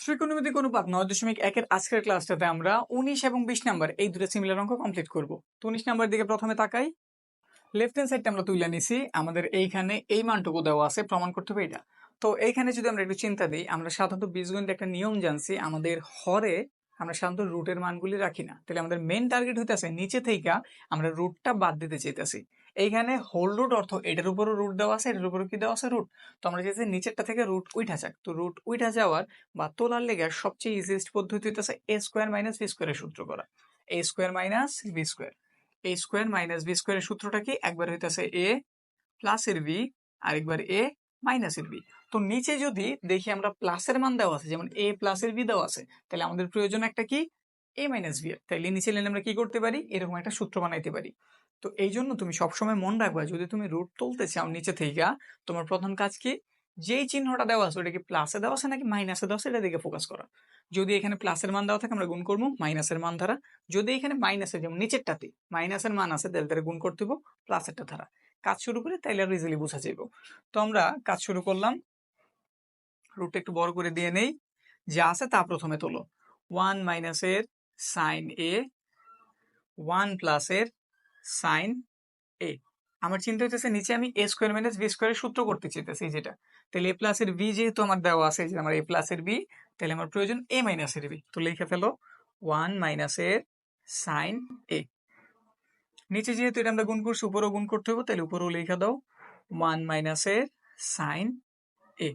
ত্রিকোণমিতিক অনুপাত নয় দশমিক একের আজকের ক্লাসটাতে আমরা উনিশ এবং বিশ নাম্বার এই দুটো সিমিলার অঙ্ক কমপ্লিট করব। তো উনিশ নাম্বার দিকে প্রথমে তাকাই। লেফট হ্যান্ড সাইডটা আমরা তুলে নিছি। আমাদের এইখানে এই মানটুকু দেওয়া আছে, প্রমাণ করতে হবে এটা। তো এইখানে যদি আমরা একটু চিন্তা দিই, আমরা সাধারণত বীজগণিত একটা নিয়ম জানছি, আমাদের হরে আমরা সাধারণত রুটের মানগুলি রাখি না। তাহলে আমাদের মেন টার্গেট হইতেছে, নিচে থেকে আমরা রুটটা বাদ দিতে চাইতেছি। এইখানে হোল রুট অর্থ এটার উপরও রুট দেওয়া আছে, এটার উপরও কি দেওয়া আছে রুট তো আমরা চাইছি নিচেরটা থেকে রুট উঠা যাক। তো রুট উঠা যাওয়ার বা তোলার লেগে সবচেয়ে ইজিয়েস্ট পদ্ধতি হইতেছে এ স্কোয়ার মাইনাস বি স্কোয়ারের সূত্র করা। A square minus B square A square minus B স্কোয়ারের সূত্রটা কি? একবার হইতেছে এ প্লাসের বি আরেকবার এ মাইনাসের বি তো নিচে যদি দেখি আমরা প্লাসের মান দেওয়া আছে, যেমন এ প্লাসের বি দেওয়া আছে, তাহলে আমাদের প্রয়োজন একটা কি? এ মাইনাস বি তাহলে নিচে লাইনে আমরা কি করতে পারি? এরকম একটা সূত্র বানাইতে পারি। তো এই জন্য তুমি সবসময় মন রাখবা, যদি তুমি রুট তুলতে চাও নিচে থেকে তোমার প্রধান কাজ কি? যেই চিহ্নটা দেওয়া আছে ওটা কি প্লাসে দেওয়া আছে নাকি মাইনাসে দেওয়া আছে এটা দিকে ফোকাস করা। যদি এখানে প্লাসের মান দেওয়া থাকে আমরা গুণ করব মাইনাসের মান ধারা। যদি এখানে মাইনাসের যেমন নিচেরটাতে মাইনাসের মান আছে, তাহলে তারা গুণ করতে হব প্লাসেরটা ধারা। কাজ শুরু করে তাইলে আর ইজিলি বোঝা যাইব। তো আমরা কাজ শুরু করলাম। রুটটা একটু বড় করে দিয়ে নেই। যা আছে তা প্রথমে তোলো। ওয়ান মাইনাসের সাইন এ ওয়ান প্লাসের সাইন এ আমার চিন্তা হইতেছে, নিচে আমি এ স্কোয়ার মাইনাস বি স্কোয়ারের সূত্র করতে চাইতেছি যেটা। তাহলে এ প্লাসের বি যেহেতু আমার দেওয়া আছে যে আমার এ প্লাসের বি তাহলে আমার প্রয়োজন এ মাইনাসের বি তো লিখে ফেলো ওয়ান মাইনাসের সাইন এ নিচে যেহেতু এটা আমরা গুণ করছি, উপরেও গুণ করতে হবে তাহলে উপরেও লিখে দাও ওয়ান মাইনাসের সাইন এ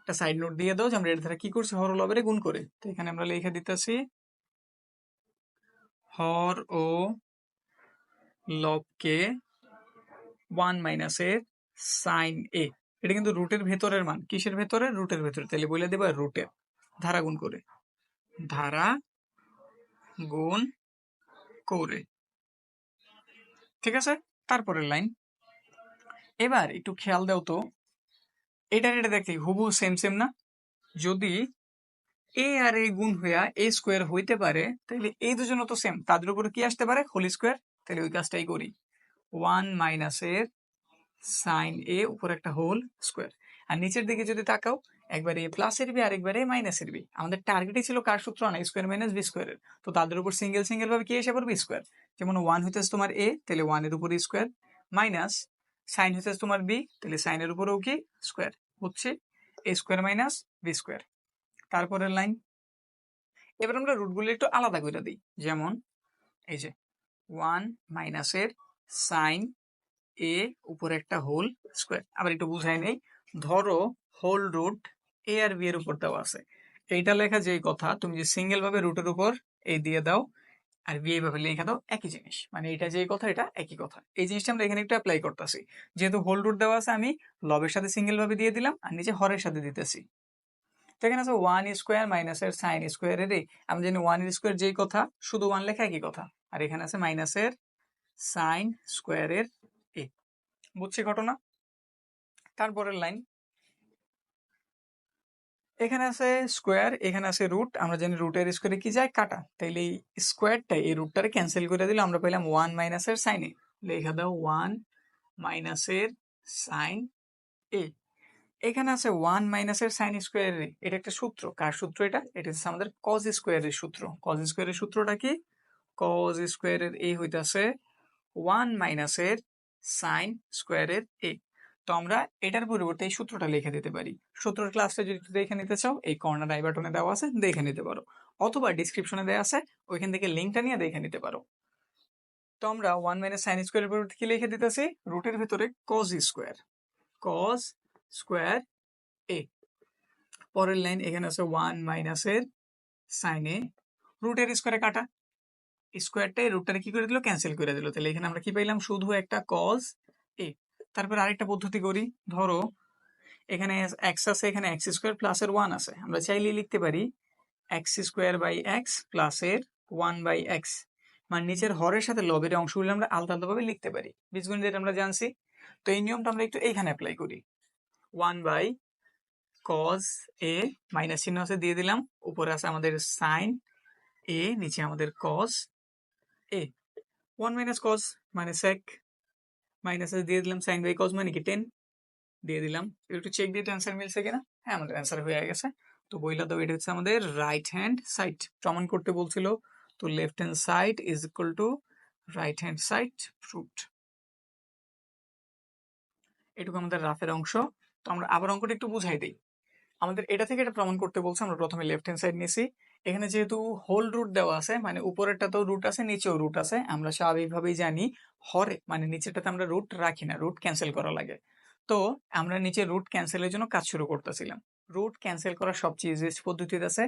একটা সাইড নোট দিয়ে দাও যে আমরা এর দ্বারা কি করছি, হর ও গুণ করে। তো এখানে আমরা লিখে দিতেছি, হর ও লবকে ওয়ান মাইনাসের সাইন এ এটা কিন্তু রুটের ভেতরের মান। কিসের ভেতরে? রুটের ভেতরে। তাহলে বলে দেবো রুটের। ধারা গুণ করে। ধারা গুণ করে। ঠিক আছে? তারপরের লাইন। এবার একটু খেয়াল দাও তো। এটা এটা দেখতে হুবু সেম সেম না? যদি এ আর এ গুণ হইয়া এ স্কোয়ার হইতে পারে, তাহলে এই দুজনও তো সেম তাদের উপরে কি আসতে পারে? হোল স্কোয়ার তাহলে ওই কাজটাই করি। ওয়ান মাইনাসের সাইন এ উপর একটা হোল স্কোয়ার আর নিচের দিকে যদি তাকাও, একবার এ প্লাসের বি আর একবার এ মাইনাসের বি আমাদের টার্গেটই ছিল কার সূত্র আনা স্কোয়ার মাইনাস বি স্কোয়ারের তো তাদের উপর সিঙ্গেল সিঙ্গেল ভাবে কি এসে পড়বে? স্কোয়ার যেমন ওয়ান হইতেছে তোমার এ তাহলে ওয়ানের উপর স্কোয়ার মাইনাস সাইন হইতেছে তোমার বি তাহলে সাইনের উপরেও কি? স্কোয়ার হচ্ছে A square minus B square তারপরের লাইন এবার আমরা রুটগুলো একটু আলাদা করে দিই। যেমন, এই যে ওয়ান মাইনাসের সাইন এ উপরে একটা হোল স্কোয়ার আবার একটু বুঝাই নেই। ধরো হোল রুট এ আর বি এর উপর দেওয়া আছে। এইটা লেখা যেই কথা, তুমি যে সিঙ্গেল ভাবে রুটের উপর এ দিয়ে দাও আর বি এইভাবে লেখা দাও, একই জিনিস। মানে এটা যেই কথা, এটা একই কথা। এই জিনিসটা আমরা এখানে একটু অ্যাপ্লাই করতেছি। যেহেতু হোল রুট দেওয়া আছে, আমি লবের সাথে সিঙ্গেল ভাবে দিয়ে দিলাম আর নিচে হরের সাথে দিতেছি। তো এখানে আছে ওয়ান স্কোয়ার মাইনাসের সাইন স্কোয়ারের আমরা জানি ওয়ান স্কোয়ার যেই কথা, শুধু ওয়ান লেখা একই কথা। আর এখানে আছে মাইনাসের সাইন স্কোয়ারের এ। বুঝছি ঘটনা? তারপরের লাইন। এখানে আছে স্কোয়ার, এখানে আছে রুট। আমরা জানি রুটের স্কোয়ারে কি যায়? কাটা। তাইলে এই স্কোয়ারটা, এই রুটটারে ক্যান্সেল করে দিলে আমরা পেলাম ওয়ান মাইনাসের সাইন এ। লেখা দাও ওয়ান মাইনাসের সাইন এ। এখানে আছে ওয়ান মাইনাসের সাইন স্কোয়ারের এটা একটা সূত্র। কার সূত্র এটা? এটা হচ্ছে আমাদের কজ স্কোয়ারের সূত্র। কজ স্কোয়ারের সূত্রটা কি? কজ স্কোয়ারের এ হইতাছে ওয়ান মাইনাসের সাইন স্কোয়ারের এ তো আমরা এটার পরিবর্তে এই সূত্রটা লিখে দিতে পারি। সূত্রের ক্লাসটা যদি দেখে নিতে চাও, এই কর্নার আই বাটনে দেওয়া আছে, দেখে নিতে পারো। অথবা ডিসক্রিপশনে দেওয়া আছে, ওইখান থেকে লিঙ্কটা নিয়ে দেখে নিতে পারো। তো আমরা ওয়ান মাইনাস সাইন স্কোয়ারের পরিবর্তে কি লিখে দিতেছি? রুটের ভিতরে cos square cos square A পরের লাইন এখানে আছে ওয়ান মাইনাসের সাইন রুটের স্কোয়ারে কাটা। স্কোয়ারটাই রুটটারে কি করে দিল? ক্যান্সেল করে দিল। তাহলে এখানে আমরা কি পাইলাম? শুধু একটা কজ এ তারপর আরেকটা পদ্ধতি করি। ধরো, এখানে এক্স আছে, এখানে এক্স স্কোয়ার প্লাসের ওয়ান আছে। আমরা চাইলে লিখতে পারি এক্স স্কোয়ার বাই এক্স প্লাসের ওয়ান বাই এক্স মানে নিচের হরের সাথে লবের অংশগুলো আমরা আলাদা আলাদাভাবে লিখতে পারি। বীজগণিত আমরা জানছি। তো এই নিয়মটা আমরা একটু এইখানে অ্যাপ্লাই করি। One by cos A minus চিহ্ন আছে, দিয়ে দিলাম। উপরে আছে আমাদের সাইন এ নিচে আমাদের cos A one minus cos মানে সেক মাইনাস দিয়ে দিলাম সাইন বাই কজ মানে কি টেন দিয়ে দিলাম। একটু চেক দিয়ে অ্যান্সার মিলছে কিনা? হ্যাঁ আমাদের অ্যান্সার হয়ে গেছে। তো বইলা দাও এটা হচ্ছে আমাদের রাইট হ্যান্ড সাইড প্রমাণ করতে বলছিল, তো left hand side is equal to right hand side proof এটুকু আমাদের রাফের অংশ। তো আমরা আবার অঙ্কটা একটু বুঝাই দিই। আমাদের এটা থেকে এটা প্রমাণ করতে বলছে, আমরা প্রথমে লেফট হ্যান্ড সাইড নিয়েছি এখানে যেহেতু হোল রুট দেওয়া আছে মানে উপরেরটা তো রুট আছে, নিচেও রুট আছে, আমরা স্বাভাবিকভাবেই জানি হরে মানে নিচেরটাতে আমরা রুট রাখি না রুট ক্যান্সেল করা লাগে। তো আমরা নিচে রুট ক্যান্সেলের জন্য কাজ শুরু করতেছিলাম। রুট ক্যান্সেল করার সবচেয়ে ইজিয়েস্ট পদ্ধতিতে আছে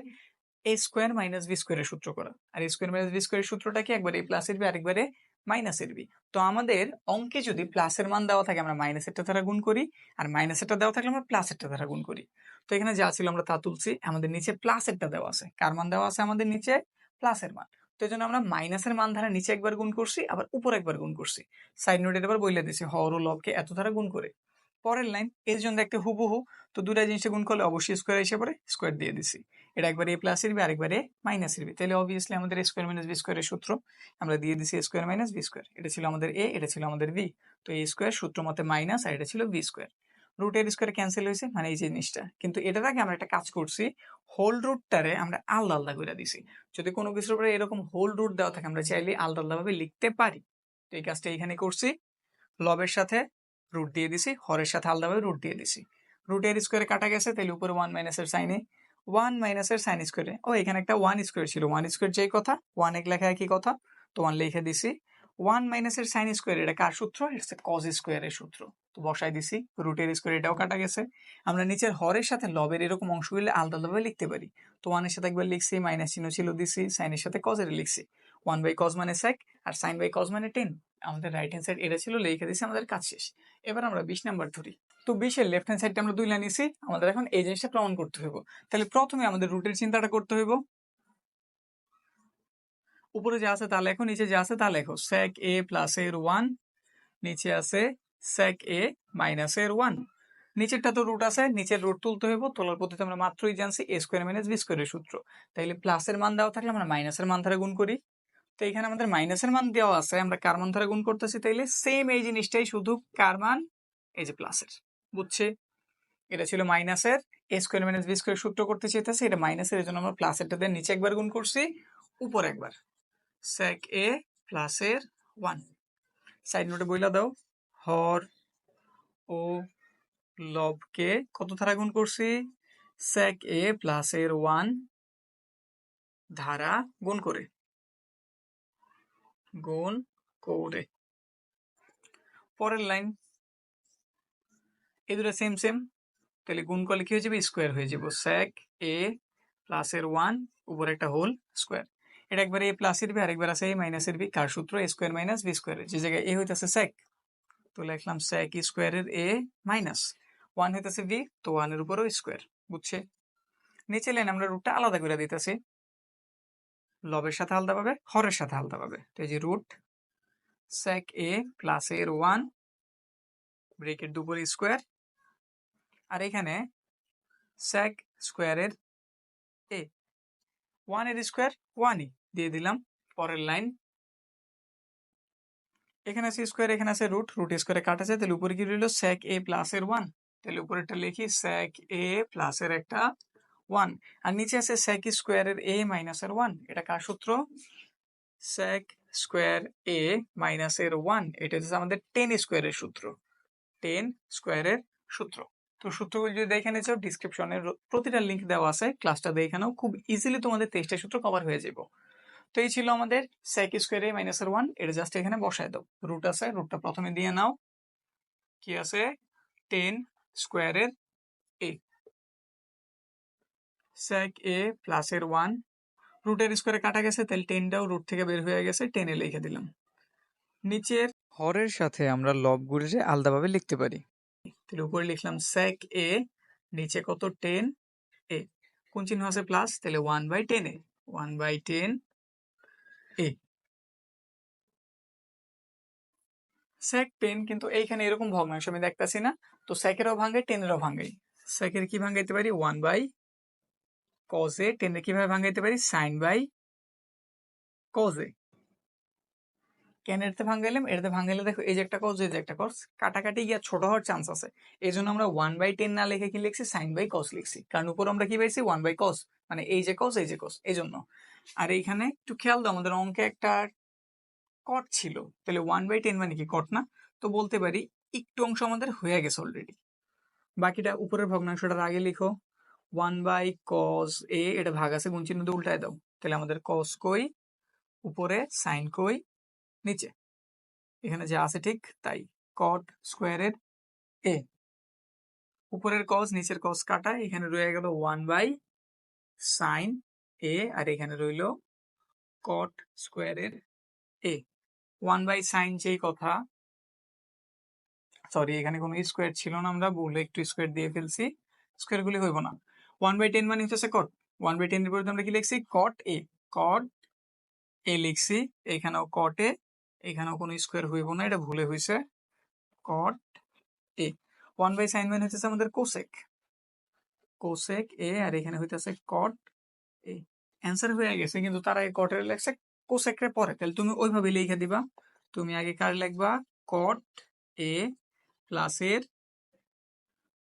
এ স্কোয়ার মাইনাস বি স্কোয়ারের সূত্র করা। আর এ স্কোয়ার মাইনাস বি স্কোয়ারের সূত্রটা কি? একবার এ প্লাসের বি আরেকবারে মাইনাসের বি তো আমাদের অঙ্কে যদি প্লাসের মান দেওয়া থাকে, আমরা মাইনাসেরটা দ্বারা গুণ করি, আর মাইনাসেরটা দেওয়া থাকলে আমরা প্লাসেরটা দ্বারা গুণ করি। তো এখানে যা ছিল আমরা তা তুলছি, আমাদের নিচে প্লাসেরটা দেওয়া আছে। কার মান দেওয়া আছে আমাদের নিচে? প্লাসের মান। তো এই জন্য আমরা মাইনাসের মান ধারা নিচে একবার গুণ করছি, আবার উপর একবার গুণ করছি। সাইড নোটের এবার বইলে দিয়েছি হর ও লবকে এত ধারা গুণ করে। পরের লাইন, এর জন্য দেখতে হুবহু। তো দুটা জিনিসটা গুণ করলে অবশ্যই স্কোয়ার এসে পরে স্কোয়ার দিয়ে দিছি। এটা একবার এ প্লাসের বি আরেকবার এ মাইনাসের বি তাহলে অবভিয়াসলি আমাদের স্কোয়ার মাইনাস বি স্কোয়ারের সূত্র, আমরা দিয়ে দিছি স্কোয়ার মাইনাস বি স্কোয়ার এটা ছিল আমাদের এ এটা ছিল আমাদের বি তো এ স্কোয়ার সূত্র মতে মাইনাস আর এটা ছিল বি স্কোয়ার রুটের স্কোয়ার ক্যান্সেল হয়েছে মানে এই জিনিসটা। কিন্তু এটার আগে আমরা একটা কাজ করছি হোল রুটটারে আমরা আলাদা আলাদা করে দিছি। যদি কোনো কিছুর উপরে এরকম হোল রুট দেওয়া থাকে, আমরা চাইলে আলাদা আলাদাভাবে লিখতে পারি। তো এই কাজটা এখানে করছি। লবের সাথে রুট দিয়ে দিছি হরের সাথে আলাদাভাবে রুট দিয়ে দিছি। রুটের স্কোয়ারে কাটা গেছে তাহলে উপরে ওয়ান মাইনাসের সাইনে ওয়ান মাইনাসের সাইন স্কোয়ারে ও, এখানে একটা ওয়ান স্কোয়ার ছিল। ওয়ান স্কোয়ার যেই কথা ওয়ান এক লেখা একই কথা? তো ওয়ান লিখে দিছি। ওয়ান মাইনাসের সাইন স্কোয়ার এটা কার সূত্র? এটা কজ স্কোয়ারের সূত্র। তো বসাই দিছি রুটের স্কোয়ার এটাও কাটা গেছে। আমরা নিচের হরের সাথে লবের এরকম অংশগুলো আলাদা আলাদাভাবে লিখতে পারি। তো ওয়ানের সাথে একবার লিখছি মাইনাস চিহ্ন ছিল দিছি সাইনের সাথে কজের লিখছি। ওয়ান বাই কজ মানে সেক আর সাইন বাই কজ মানে টেন আমাদের রাইট হ্যান্ড সাইড এটা ছিল, লিখে দিছি আমাদের কাজ শেষ। এবার আমরা বিশ নাম্বার ধরি। তো বিশের লেফট হ্যান্ড সাইডটা আমরা দুই লাইন আমাদের এখন এই জিনিসটা প্রমাণ করতে হইব। তাহলে প্রথমে আমাদের রুটের চিন্তাটা করতে হইব। উপরে যা আছে তা লেখো, নিচে যা আছে তা লেখো। সেক এ প্লাস এর ওয়ান নিচে আছে সেক এ মাইনাস এর ওয়ান নিচেরটা তো রুট আছে, নিচের রুট তুলতে হইব, তোলার পদ্ধতি আমরা মাত্রই জানছি এ স্কোয়ার মাইনাস বি স্কোয়ারের সূত্র। তাইলে প্লাসের মান দেওয়া থাকলে আমরা মাইনাসের মান ধারা গুণ করি। তো এখানে আমাদের মাইনাসের মান দেওয়া আছে, আমরা কার মান ধারা গুণ করতেছি তাইলে? সেম এই জিনিসটাই শুধু কার মান? এই যে প্লাসের বুঝছে? এটা ছিল মাইনাসের A square minus B square সূত্র করতে চেয়েছে এটা মাইনাসের এই জন্য আমরা প্লাসেরটা দিয়ে নিচে একবার গুণ করছি, উপর একবার। sec a প্লাস এর ওয়ান সাইড নোটে বইলা দাও। হর ও লবকে কত ধারা গুণ করছি? sec a প্লাস এর ওয়ান ধারা গুণ করে। গুণ করে পরের লাইন এই দুটো সেম সেম তাহলে গুণ করলে কি হয়ে যাবে? স্কোয়ার হয়ে যাবে। Sec এ প্লাস এর ওয়ান উপরে একটা হোল স্কোয়ার এটা একবার এ প্লাসের বি আরেকবার আছে এ মাইনাসের বি কার সূত্র? এ স্কোয়ার মাইনাস বি স্কোয়ারের যে জায়গায় এ হইতেছে সেক তো লিখলাম সেক স্কোয়ারের এ মাইনাস ওয়ান হইতেছে বি তো ওয়ানের উপরও স্কোয়ার বুঝছে? নিচে লাইন আমরা রুটটা আলাদা করে দিতেছি। লবের সাথে আলাদা পাবে, হরের সাথে আলাদা পাবে। তো এই যে রুট সেক এ প্লাস এর ওয়ান ব্রেকের দুপুর স্কোয়ার আর এখানে সেক স্কোয়ারের এ ওয়ানের স্কোয়ার ওয়ানই দিয়ে দিলাম পরের লাইন এখানে আছে স্কোয়ার এখানে আছে রুট রুট স্কোয়ারে কাটাছে তাহলে উপরে কি রইল? স্যাক এ প্লাস এর ওয়ান তাহলে উপরেরটা লিখি স্যাক এ প্লাস এর একটা ওয়ান আর নিচে আছে স্যাক স্কোয়ারের এ মাইনাস এর ওয়ান এটা কার সূত্র? স্যাক স্কোয়ার এ মাইনাস এর ওয়ান এটা হচ্ছে আমাদের টেন স্কোয়ারের সূত্র। টেন স্কোয়ারের সূত্র। তো সূত্রগুলো যদি দেখে নিচ্ছ ডিসক্রিপশনের প্রতিটা লিঙ্ক দেওয়া আছে। ক্লাসটা দেখানো খুব ইজিলি তোমাদের তেইশটা সূত্র কভার হয়ে যাব তো এই ছিল আমাদের সেক স্কোয়ার এ মাইনাসের ওয়ান এটা জাস্ট এখানে বসায় দাও। রুট আছে রুটটা প্রথমে দিয়ে নাও। কি আছে? টেন স্কোয়ারের এ সেক এ প্লাসের ওয়ান রুটের স্কোয়ারে কাটা গেছে, তাহলে টেনটাও রুট থেকে বের হয়ে গেছে টেনে লিখে দিলাম। নিচের হরের সাথে আমরা লবগুলিকে আলাদাভাবে লিখতে পারি। তাহলে উপরে লিখলাম সেক এ নিচে কত টেন এ কোন চিহ্ন আছে প্লাস তাহলে one by tan A one by tan A sec tan কিন্তু এইখানে এরকম ভগ্নাংশ আমি দেখতেছি না, তো সেকেরও ভাঙ্গে টেনেরও ভাঙ্গাই সেকের কি ভাঙ্গাইতে পারি? ওয়ান বাই কজে টেনের কীভাবে ভাঙ্গাইতে পারি সাইন বাই কজে কেন এটাতে ভাঙাইলাম? এটাতে ভাঙাইলে দেখো, এই যে একটা কস এই যে একটা কস কাটাকাটি গিয়ে ছোট হওয়ার চান্স আছে। এই জন্য আমরা ওয়ান বাই টেন না লিখে কি লিখছি? সাইন বাই কস লিখছি। কারণ উপর আমরা কি পাইছি? ওয়ান বাই কস মানে এই যে কস এই যে কস এই জন্য আর এইখানে একটু খেয়াল দাও, আমাদের অঙ্কে একটা কট ছিল। তাহলে ওয়ান বাই টেন মানে কি কট না? তো বলতে পারি, একটু অংশ আমাদের হয়ে গেছে অলরেডি বাকিটা উপরের ভগ্নাংশটার আগে লিখো। ওয়ান বাই কস এ এটা ভাগ আছে গুণ চিহ্ন উল্টায় দাও। তাহলে আমাদের কস কই, উপরে সাইন কই, নিচে। এখানে যা আছে ঠিক তাই কট স্কোয়ারের এ উপরের কস নিচের কস কাটা, এখানে রয়ে গেল ওয়ান বাই সাইন এ আর এখানে রইল কট স্কোয়ারের এ ওয়ান বাই সাইন যেই কথা সরি এখানে কোনো স্কোয়ার ছিল না আমরা, ভুলে, একটু স্কোয়ার দিয়ে ফেলছি। স্কোয়ার গুলি হইব না। ওয়ান বাই টেন মানে হচ্ছে কট ওয়ান বাই টেন এর পরে আমরা কি লিখছি? কট এ কট এ লিখছি। এখানেও কট এ এখানেও কোনো স্কোয়ার হইব না, এটা ভুলে হয়েছে cot A one by sine মানে হচ্ছে আমাদের কোসেক কোসেক এ আর এখানে হইতেছে কট এ অ্যান্সার হয়ে গেছে, কিন্তু তার আগে কটের লেখছে কোসেকরে পরে। তাহলে তুমি ওইভাবে লিখে দিবা। তুমি আগে কার লিখবা? কট এ প্লাসের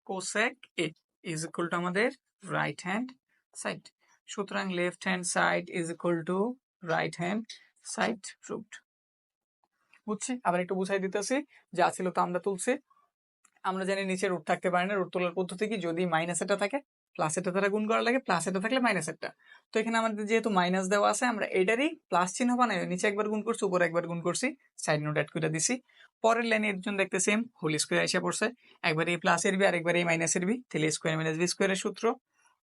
cosec A is equal to আমাদের রাইট hand side. সুতরাং left hand side is equal to right hand side proved বুঝছি? আবার একটু বুঝাই দিতেছি। যা ছিল তা আমরা তুলছি। আমরা জানি নিচে রুট থাকতে পারে না। রুট তোলার পদ্ধতি কি? যদি মাইনাস এটা থাকে প্লাস এটা দ্বারা গুণ করা লাগে প্লাস এটা থাকলে মাইনাস একটা। তো এখানে আমাদের যেহেতু মাইনাস দেওয়া আছে, আমরা এটারই প্লাস চিহ্ন বানাই। নিচে একবার গুণ করছি, উপরে একবার গুণ করছি সাইড নোট অ্যাড করে দিছি। পরের লাইনে এর জন্য দেখতে সেম হোল স্কোয়ার এসে পড়ছে। একবার এই প্লাসের বি আর একবার এই মাইনাসের বি তাহলে স্কোয়ার মাইনাস বি স্কোয়ারের সূত্র।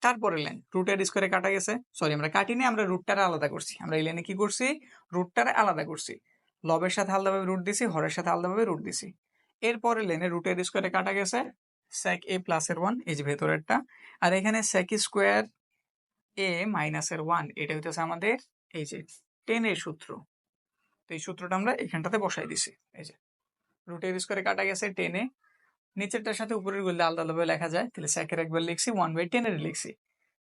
তারপরের লাইন রুটের স্কোয়ারে কাটা গেছে। সরি আমরা কাটিনি, আমরা রুটটারে আলাদা করছি। আমরা এই লাইনে কি করছি? রুটটারে আলাদা করছি। লবের সাথে আলাদাভাবে রুট দিছি, হরের সাথে আলাদাভাবে রুট দিছি। এরপরে লেনে রুটের স্কোয়ারে কাটা গেছে। স্যাক এ প্লাসের ওয়ান এই যে ভেতরেরটা। আর এখানে স্যাক স্কোয়ার এ মাইনাসের ওয়ান এটা হইতেছে আমাদের, এই যে টেনের সূত্র। তো এই সূত্রটা আমরা এখানটাতে বসাই দিছি, এই যে। রুটের স্কোয়ারে কাটা গেছে টেনে নিচেরটার সাথে উপরেরগুলো আলাদা আলাদা লেখা যায়, তাহলে স্যাকের একবার লিখছি ওয়ান বাই টেনের লিখছি।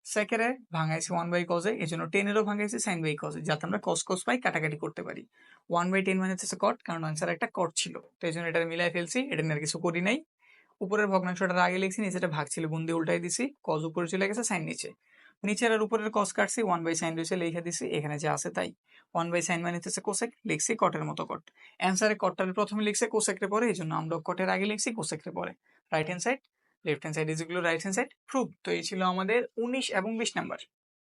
সেকেরে ভাঙাইছি ওয়ান বাই কজে এই জন্য টেনেরও ভাঙাইছি সাইন বাই কজে যাতে আমরা কস কস পাই, কাটাকাটি করতে পারি। ওয়ান বাই টেন মানে হচ্ছে কট কারণ আনসার একটা কট ছিল। তো এই জন্য এটা মিলাই ফেলছি, এটা নিয়ে আর কিছু করি নাই। উপরের ভগ্নাংশটা আগে লিখছি নিচেটা ভাগ ছিল। গুণ উল্টাই দিছি কজ উপরে চলে গেছে সাইন নিচে। নিচের আর উপরের কস কাটছি ওয়ান বাই সাইন রয়েছে, লিখে দিছি, এখানে যে আছে তাই। ওয়ান বাই সাইন মানে হচ্ছে কোসেক লিখছি কটের মতো কট অ্যান্সারে কটটার প্রথমে লিখছে কোসেকরে পরে এই জন্য আমরা কটের আগে লিখছি কোসেকরে পরে right hand side left hand side is equal right hand side proof তো এই ছিল আমাদের উনিশ এবং বিশ নাম্বার।